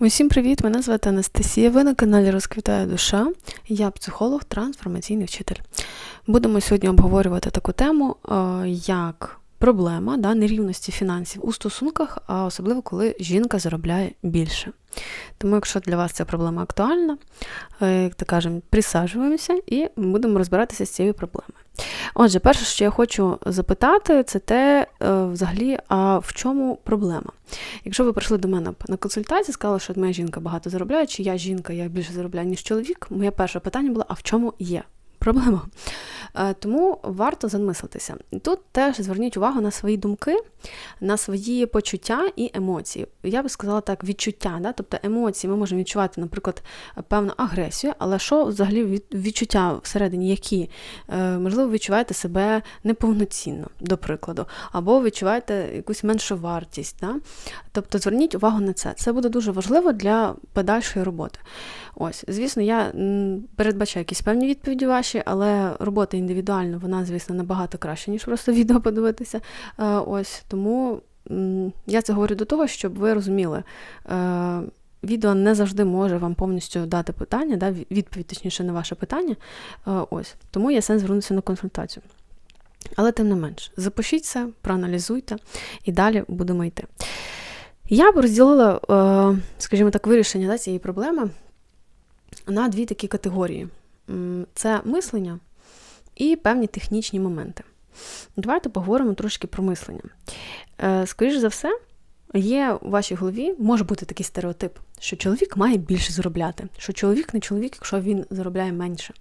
Усім привіт! Мене звати Анастасія. Ви на каналі Розквітає душа. Я психолог, трансформаційний вчитель. Будемо сьогодні обговорювати таку тему, е, як проблема да, нерівності фінансів у стосунках, а особливо коли жінка заробляє більше. Тому, якщо для вас ця проблема актуальна, е, як так кажемо, присаджуємося і будемо розбиратися з цією проблемою. Отже, перше, що я хочу запитати, це те, е, взагалі, а в чому проблема? Якщо ви прийшли до мене на консультацію, сказали, що моя жінка багато заробляє, чи я жінка, я більше заробляю, ніж чоловік, моє перше питання було: а в чому є проблема? Е, тому варто замислитися. Тут теж зверніть увагу на свої думки, на свої почуття і емоції. Я би сказала так, відчуття. Да? Тобто емоції ми можемо відчувати, наприклад, певну агресію, але що взагалі відчуття всередині, які? Е, можливо, відчуваєте себе неповноцінно, до прикладу, або відчуваєте якусь меншу вартість. Да? Тобто зверніть увагу на це. Це буде дуже важливо для подальшої роботи. Ось, звісно, я передбачаю якісь певні відповіді ваші, але робота індивідуальна, вона, звісно, набагато краще, ніж просто відео подивитися. Е, ось тому я це говорю до того, щоб ви розуміли. Е, відео не завжди може вам повністю дати питання, да, відповідь, точніше, на ваше питання. Е, ось, Тому є сенс звернутися на консультацію. Але тим не менш, запишіть це, проаналізуйте і далі будемо йти. Я б розділила, скажімо так, вирішення да, цієї проблеми на дві такі категорії: це мислення і певні технічні моменти. Давайте поговоримо трошки про мислення. Е, Скоріше за все, є у вашій голові, може бути такий стереотип що чоловік має більше заробляти, що чоловік не чоловік, якщо він заробляє менше.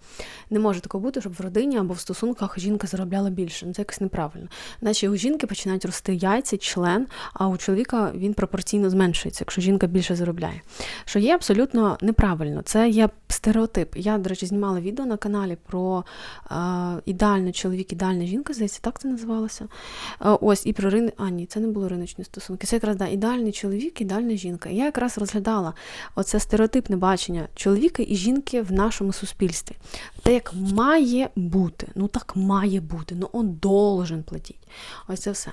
Не може такого бути, щоб в родині або в стосунках жінка заробляла більше. Ну, Це якось неправильно. Наче у жінки починають рости яйця, член, а у чоловіка він пропорційно зменшується, якщо жінка більше заробляє. Що є абсолютно неправильно. Це є стереотип. Я, до речі, знімала відео на каналі про е, ідеальний чоловік, ідеальна жінка, здається, так це називалося. Е, ось, і про рин... А, ні, це не було риночні стосунки. Це якраз да, ідеальний чоловік, ідеальна жінка. Я якраз розглядала сказала, оце стереотипне бачення чоловіка і жінки в нашому суспільстві. Те, як має бути, ну так має бути, ну он должен платити. Ось це все.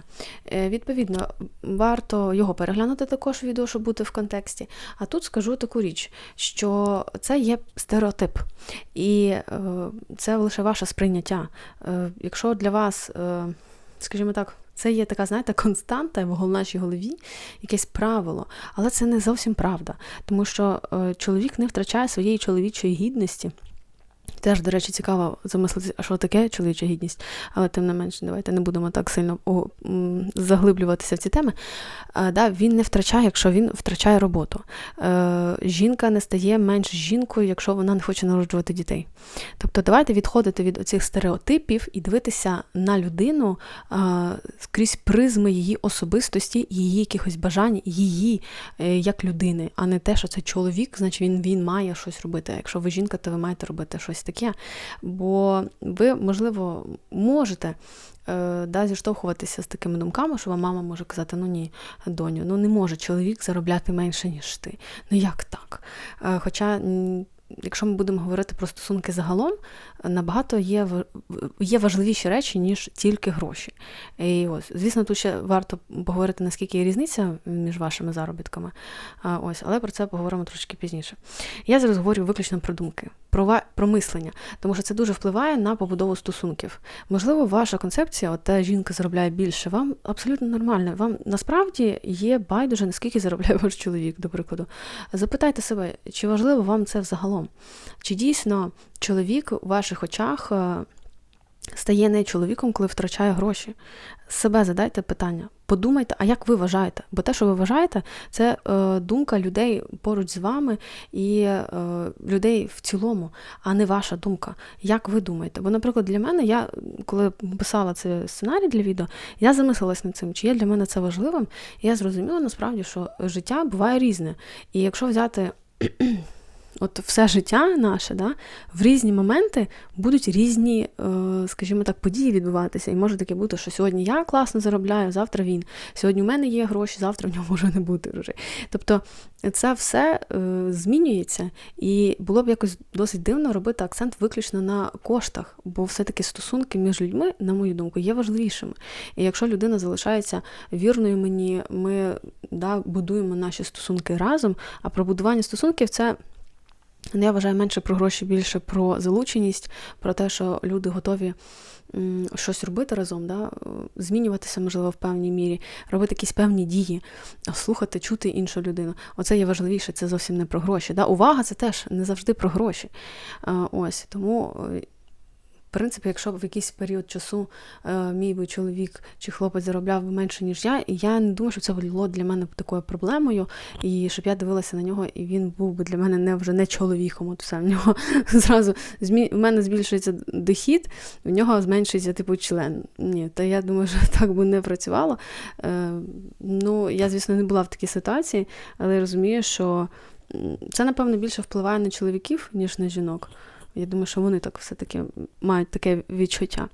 Е, Відповідно, варто його переглянути також відео, щоб бути в контексті. А тут скажу таку річ, що це є стереотип. І е, це лише ваше сприйняття. Е, Якщо для вас, скажімо так, це є така, знаєте, константа в нашій голові, якесь правило, але це не зовсім правда, тому що е, чоловік не втрачає своєї чоловічої гідності. Теж, до речі, цікаво замислити, а що таке чоловіча гідність, але тим не менше, давайте не будемо так сильно заглиблюватися в ці теми. А, да, Він не втрачає, якщо він втрачає роботу. Е, Жінка не стає менш жінкою, якщо вона не хоче народжувати дітей. Тобто, давайте відходити від оцих стереотипів і дивитися на людину а, крізь призми її особистості, її якихось бажань, її е, як людини, а не те, що це чоловік, значить він, він має щось робити. Якщо ви жінка, то ви маєте робити щось таке. Бо ви, можливо, можете е, да, зіштовхуватися з такими думками, що вам мама може казати: ну ні, доню, ну не може чоловік заробляти менше, ніж ти. Ну як так? Е, хоча. Якщо ми будемо говорити про стосунки загалом, набагато є є важливіші речі, ніж тільки гроші. І ось, Звісно, тут ще варто поговорити, наскільки є різниця між вашими заробітками. Ось, Але про це поговоримо трошки пізніше. Я зараз говорю виключно про думки про про мислення, тому що це дуже впливає на побудову стосунків. Можливо, ваша концепція, от та жінка заробляє більше, вам абсолютно нормально. Вам насправді є байдуже, наскільки заробляє ваш чоловік, до прикладу. Запитайте себе, чи важливо вам це взагалом? Чи дійсно чоловік у ваших очах е, стає не чоловіком, коли втрачає гроші? Себе задайте питання. Подумайте, а як ви вважаєте? Бо те, що ви вважаєте, це е, думка людей поруч з вами і е, людей в цілому, а не ваша думка. Як ви думаєте? Бо, наприклад, для мене, я коли писала цей сценарій для відео, я замислилась над цим, чи є для мене це важливим, і я зрозуміла насправді, що життя буває різне. І якщо взяти от все життя наше, да, в різні моменти будуть різні, е, скажімо так, події відбуватися. І може таке бути, що сьогодні я класно заробляю, завтра він. Сьогодні у мене є гроші, завтра в нього може не бути грошей. Тобто це все е, змінюється, і було б якось досить дивно робити акцент виключно на коштах, бо все-таки стосунки між людьми, на мою думку, є важливішими. І якщо людина залишається вірною мені, ми да, будуємо наші стосунки разом, а про будування стосунків це. Ну, я вважаю менше про гроші, більше про залученість, про те, що люди готові щось робити разом, да? змінюватися, можливо, в певній мірі, робити якісь певні дії, слухати, чути іншу людину. Оце є важливіше, це зовсім не про гроші. Да? Увага це теж не завжди про гроші. Ось Тому е, принципі, якщо б в якийсь період часу е, мій би чоловік чи хлопець заробляв менше, ніж я, я не думаю, що це було для мене такою проблемою, і щоб я дивилася на нього, і він був би для мене не вже не чоловіком. От все в нього зразу змі... в мене збільшується дохід, в нього зменшується типу член. Ні, та я думаю, що так би не працювало. Е, Ну, я, звісно, не була в такій ситуації, але розумію, що це, напевно, більше впливає на чоловіків, ніж на жінок. Я думаю, що вони так все-таки мають таке відчуття.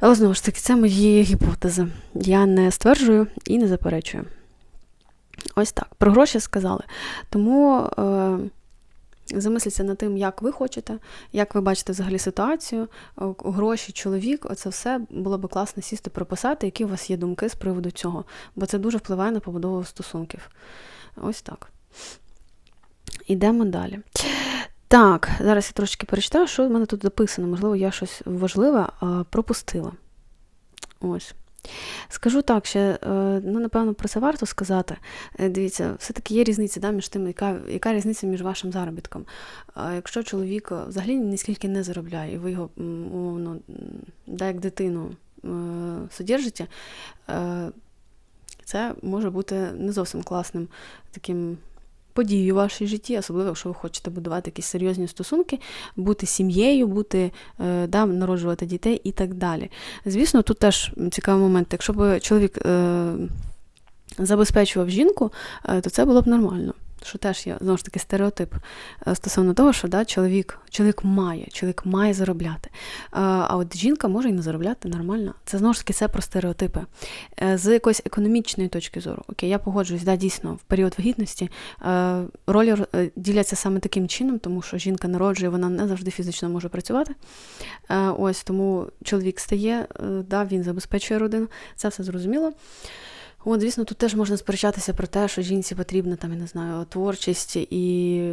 Але знову ж таки, це мої гіпотези. Я не стверджую і не заперечую. Ось так. Про гроші сказали. Тому е, замисліться над тим, як ви хочете, як ви бачите взагалі ситуацію, гроші, чоловік, оце все було би класно сісти, прописати, які у вас є думки з приводу цього. Бо це дуже впливає на побудову стосунків. Ось так. Ідемо далі. Так, зараз я трошки перечитаю, що в мене тут записано. Можливо, я щось важливе пропустила. Ось. Скажу так, ще, е, ну, напевно, про це варто сказати. Е, дивіться, все-таки є різниця да, між тим, яка яка різниця між вашим заробітком. Якщо чоловік взагалі ніскільки не заробляє, і ви його умовно, да, як дитину е, содержите, це може бути не зовсім класним таким події у вашій житті, особливо, якщо ви хочете будувати якісь серйозні стосунки, бути сім'єю, бути, е, да, народжувати дітей і так далі. Звісно, тут теж цікавий момент. Якщо б чоловік е, забезпечував жінку, е, то це було б нормально що теж є знову ж таки стереотип е, стосовно того, що да, чоловік чоловік має, чоловік має заробляти. Е, а от жінка може і не заробляти нормально. Це знову ж таки це про стереотипи. Е, з якоїсь економічної точки зору, окей, я погоджуюсь, да, дійсно, в період вагітності ролі діляться саме таким чином, тому що жінка народжує, вона не завжди фізично може працювати. Ось тому чоловік стає, да, він забезпечує родину, це все зрозуміло. От, звісно, тут теж можна сперечатися про те, що жінці потрібна там, я не знаю, творчість, і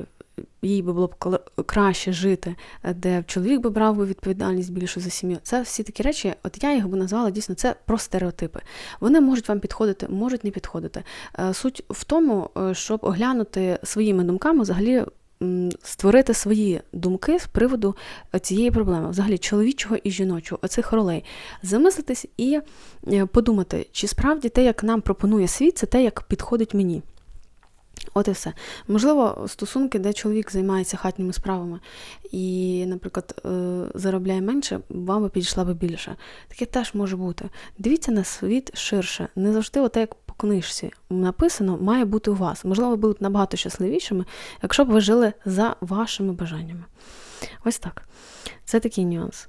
їй би було б краще жити, де чоловік би брав би відповідальність більше за сім'ю. Це всі такі речі, от я їх би назвала дійсно це про стереотипи. Вони можуть вам підходити, можуть не підходити. Е, суть в тому, е, щоб оглянути своїми думками взагалі створити свої думки з приводу цієї проблеми, взагалі чоловічого і жіночого, оцих ролей, замислитись і е, подумати, чи справді те, як нам пропонує світ, це те, як підходить мені. От і все. Можливо, стосунки, де чоловік займається хатніми справами і, наприклад, е, заробляє менше, вам би підійшла би більше. Таке теж може бути. Дивіться на світ ширше. Не завжди, оте, як по книжці написано, має бути у вас. Можливо, ви були набагато щасливішими, якщо б ви жили за вашими бажаннями. Ось так. Це такий нюанс.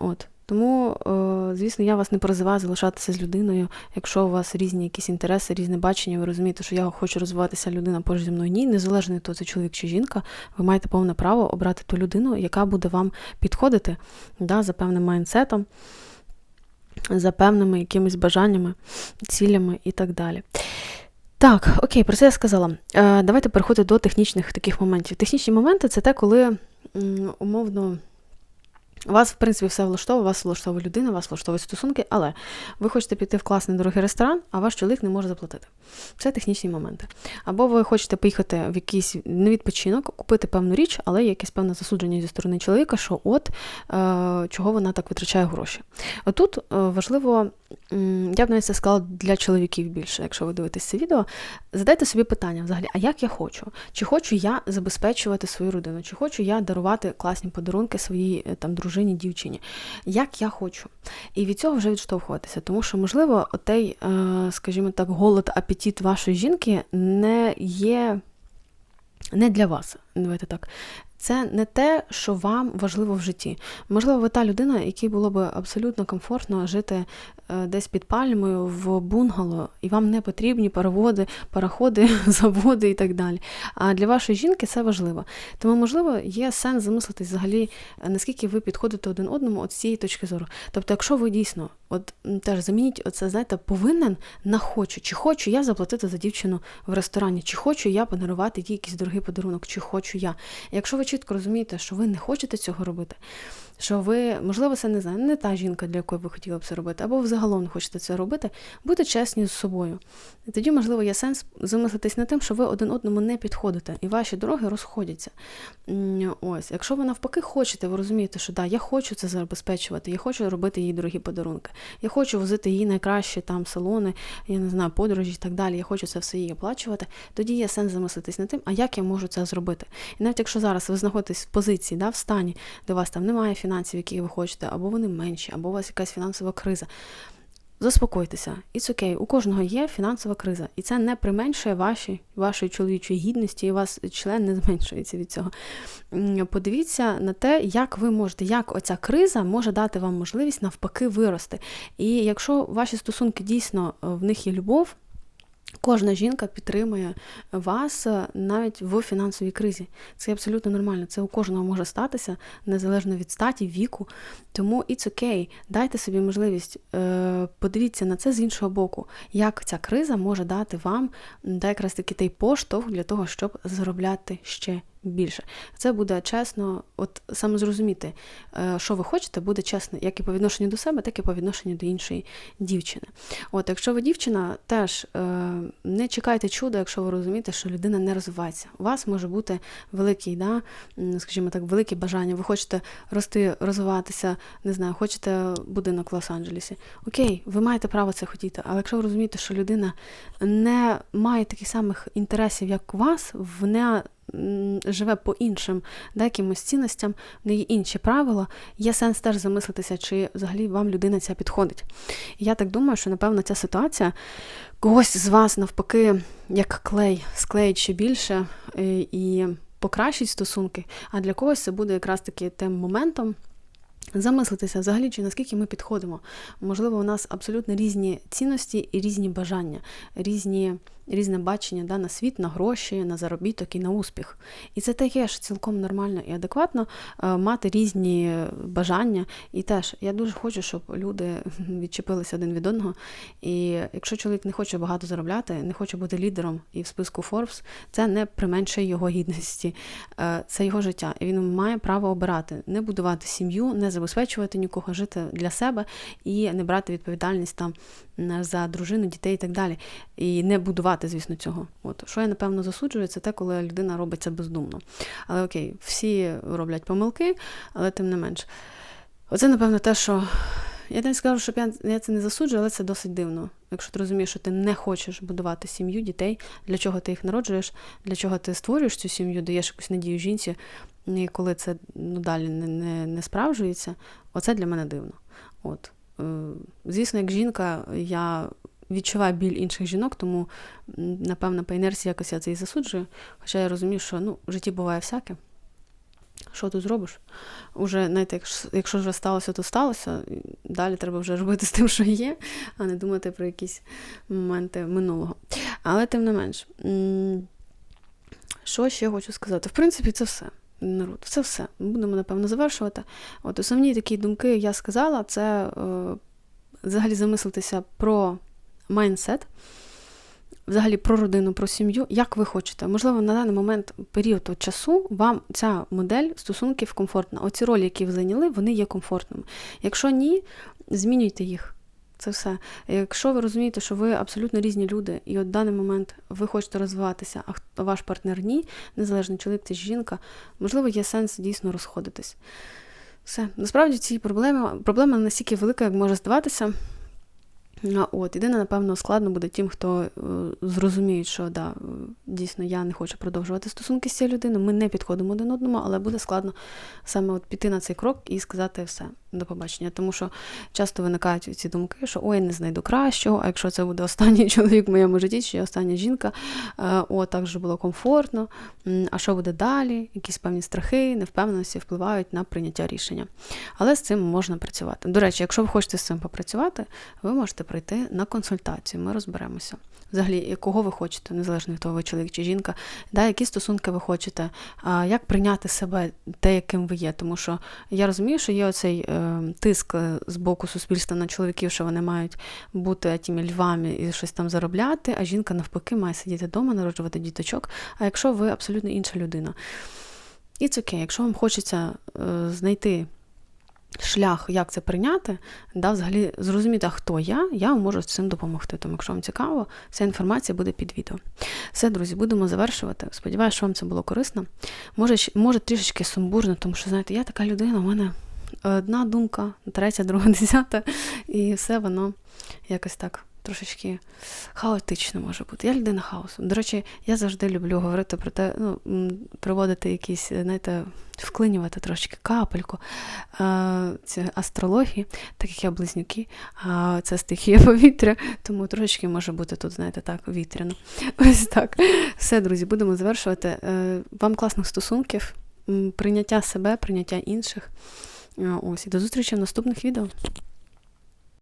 От. Тому, е, звісно, я вас не призиваю залишатися з людиною, якщо у вас різні якісь інтереси, різне бачення, ви розумієте, що я хочу розвиватися людина поруч зі мною. Ні, незалежно того, це чоловік чи жінка, ви маєте повне право обрати ту людину, яка буде вам підходити да, за певним майнсетом за певними якимись бажаннями, цілями і так далі. Так, окей, про це я сказала. Е, Давайте переходити до технічних таких моментів. Технічні моменти це те, коли умовно вас, в принципі, все влаштовує, вас влаштовує людина, вас влаштовують стосунки, але ви хочете піти в класний дорогий ресторан, а ваш чоловік не може заплатити. Це технічні моменти. Або ви хочете поїхати в якийсь невідпочинок, купити певну річ, але є якесь певне засудження зі сторони чоловіка, що от е, чого вона так витрачає гроші. Отут е, важливо, я б навіть це сказала для чоловіків більше, якщо ви дивитесь це відео, задайте собі питання взагалі, а як я хочу? Чи хочу я забезпечувати свою родину, чи хочу я дарувати класні подарунки своїй е, там дружині? дівчині, як я хочу. І від цього вже відштовхуватися. Тому що, можливо, отей, е, скажімо так, голод, апетит вашої жінки не є не для вас. Давайте так. Це не те, що вам важливо в житті. Можливо, ви та людина, якій було б абсолютно комфортно жити е, десь під пальмою в бунгало, і вам не потрібні переводи, пароходи, заводи і так далі. А для вашої жінки це важливо. Тому, можливо, є сенс замислитись взагалі, е, наскільки ви підходите один одному от з цієї точки зору. Тобто, якщо ви дійсно от теж замініть оце, знаєте, повинен на хочу. Чи хочу я заплатити за дівчину в ресторані, чи хочу я подарувати їй якийсь дорогий подарунок, чи хочу я. Якщо ви чітко розумієте, що ви не хочете цього робити, що ви, можливо, це не знаю, не та жінка, для якої ви хотіли б це робити, або взагалом не хочете це робити, будьте чесні з собою. І тоді, можливо, є сенс замислитись над тим, що ви один одному не підходите, і ваші дороги розходяться. Ось, якщо ви навпаки хочете, ви розумієте, що да, я хочу це забезпечувати, я хочу робити їй дорогі подарунки, я хочу возити її найкращі там салони, я не знаю, подорожі і так далі. Я хочу це все їй оплачувати. Тоді є сенс замислитись над тим, а як я можу це зробити. І навіть якщо зараз ви знаходитесь в позиції, да, в стані, де у вас там немає фінансів, які ви хочете, або вони менші, або у вас якась фінансова криза. Заспокойтеся, It's окей, okay. у кожного є фінансова криза, і це не применшує ваші, вашої чоловічої гідності, і вас член не зменшується від цього. Подивіться на те, як ви можете, як оця криза може дати вам можливість навпаки вирости. І якщо ваші стосунки дійсно в них є любов. Кожна жінка підтримує вас е, навіть в фінансовій кризі. Це абсолютно нормально. Це у кожного може статися незалежно від статі, віку. Тому it's okay. Дайте собі можливість е, подивіться на це з іншого боку, як ця криза може дати вам да, якраз таки той поштовх для того, щоб заробляти ще більше. Це буде чесно, от саме зрозуміти, е, що ви хочете, буде чесно, як і по відношенню до себе, так і по відношенню до іншої дівчини. От, якщо ви дівчина, теж е, не чекайте чуда, якщо ви розумієте, що людина не розвивається. У вас може бути великий, да, скажімо так, велике бажання. Ви хочете рости, розвиватися, не знаю, хочете будинок в Лос-Анджелесі. Окей, ви маєте право це хотіти, але якщо ви розумієте, що людина не має таких самих інтересів, як у вас, вона живе по іншим да, якимось цінностям, в неї інші правила, є сенс теж замислитися, чи взагалі вам людина ця підходить. І я так думаю, що, напевно, ця ситуація когось з вас, навпаки, як клей, склеїть ще більше е, і покращить стосунки, а для когось це буде якраз таки тим моментом. Замислитися взагалі, чи наскільки ми підходимо. Можливо, у нас абсолютно різні цінності і різні бажання, різні різне бачення да, на світ, на гроші, на заробіток і на успіх. І це таке ж цілком нормально і адекватно е, мати різні бажання. І теж я дуже хочу, щоб люди відчепилися один від одного. І якщо чоловік не хоче багато заробляти, не хоче бути лідером і в списку Forbes, це не применшує його гідності, е, це його життя. І він має право обирати, не будувати сім'ю, не забезпечувати нікого, жити для себе і не брати відповідальність там за дружину, дітей і так далі. І не будувати, звісно, цього. От Що я, напевно, засуджую, це те, коли людина робить це бездумно. Але окей, всі роблять помилки, але тим не менш. Оце, напевно, те, що. Я не скажу, що я, я це не засуджую, але це досить дивно. Якщо ти розумієш, що ти не хочеш будувати сім'ю, дітей, для чого ти їх народжуєш, для чого ти створюєш цю сім'ю, даєш якусь надію жінці, і коли це ну, далі не не, не справжується, оце для мене дивно. От. Е, звісно, як жінка, я відчуваю біль інших жінок, тому, напевно, по інерції якось я це і засуджую. Хоча я розумію, що ну, в житті буває всяке. Що тут зробиш? Уже, знаєте, якщо вже сталося, то сталося. Далі треба вже робити з тим, що є, а не думати про якісь моменти минулого. Але тим не менш, що ще хочу сказати? В принципі, це все народ. Це все. Будемо, напевно, завершувати. От Основні такі думки я сказала, це е, взагалі замислитися про майндсет, взагалі про родину, про сім'ю, як ви хочете. Можливо, на даний момент період часу вам ця модель стосунків комфортна. Оці ролі, які ви зайняли, вони є комфортними. Якщо ні, змінюйте їх. Це все. Якщо ви розумієте, що ви абсолютно різні люди, і от в даний момент ви хочете розвиватися, а ваш партнер ні, незалежно чоловік чи жінка, можливо, є сенс дійсно розходитись. Все. Насправді ці проблеми проблема настільки велика, як може здаватися. От, Єдине, напевно, складно буде тим, хто е, зрозуміє, що да, дійсно я не хочу продовжувати стосунки з цією людиною, ми не підходимо один одному, але буде складно саме от піти на цей крок і сказати все. До побачення. Тому що часто виникають ці думки, що ой, не знайду кращого, а якщо це буде останній чоловік в моєму житті, чи остання жінка, е, о, так же було комфортно. А що буде далі? Якісь певні страхи, невпевненості впливають на прийняття рішення. Але з цим можна працювати. До речі, якщо ви хочете з цим попрацювати, ви можете прийти на консультацію. Ми розберемося. Взагалі, кого ви хочете, незалежно від того, ви чоловік чи жінка, да, які стосунки ви хочете, як прийняти себе те, яким ви є. Тому що я розумію, що є оцей е, тиск е, з боку суспільства на чоловіків, що вони мають бути тими львами і щось там заробляти, а жінка навпаки має сидіти вдома, народжувати діточок. А якщо ви абсолютно інша людина, і це окей, якщо вам хочеться е, знайти шлях, як це прийняти, да, взагалі зрозуміти, хто я, я можу з цим допомогти. Тому, якщо вам цікаво, вся інформація буде під відео. Все, друзі, будемо завершувати. Сподіваюся, що вам це було корисно. Може, може трішечки сумбурно, тому що, знаєте, я така людина, у мене одна думка, третя, друга, десята, і все воно якось так трошечки хаотично може бути. Я людина хаосу. До речі, я завжди люблю говорити про те, ну, м, проводити якісь, знаєте, вклинювати трошечки капельку е, ці астрології, так як я близнюки, а це стихія повітря, тому трошечки може бути тут, знаєте, так, вітряно. Ось так. Все, друзі, будемо завершувати. Е, Вам класних стосунків, прийняття себе, прийняття інших. Ось, і до зустрічі в наступних відео.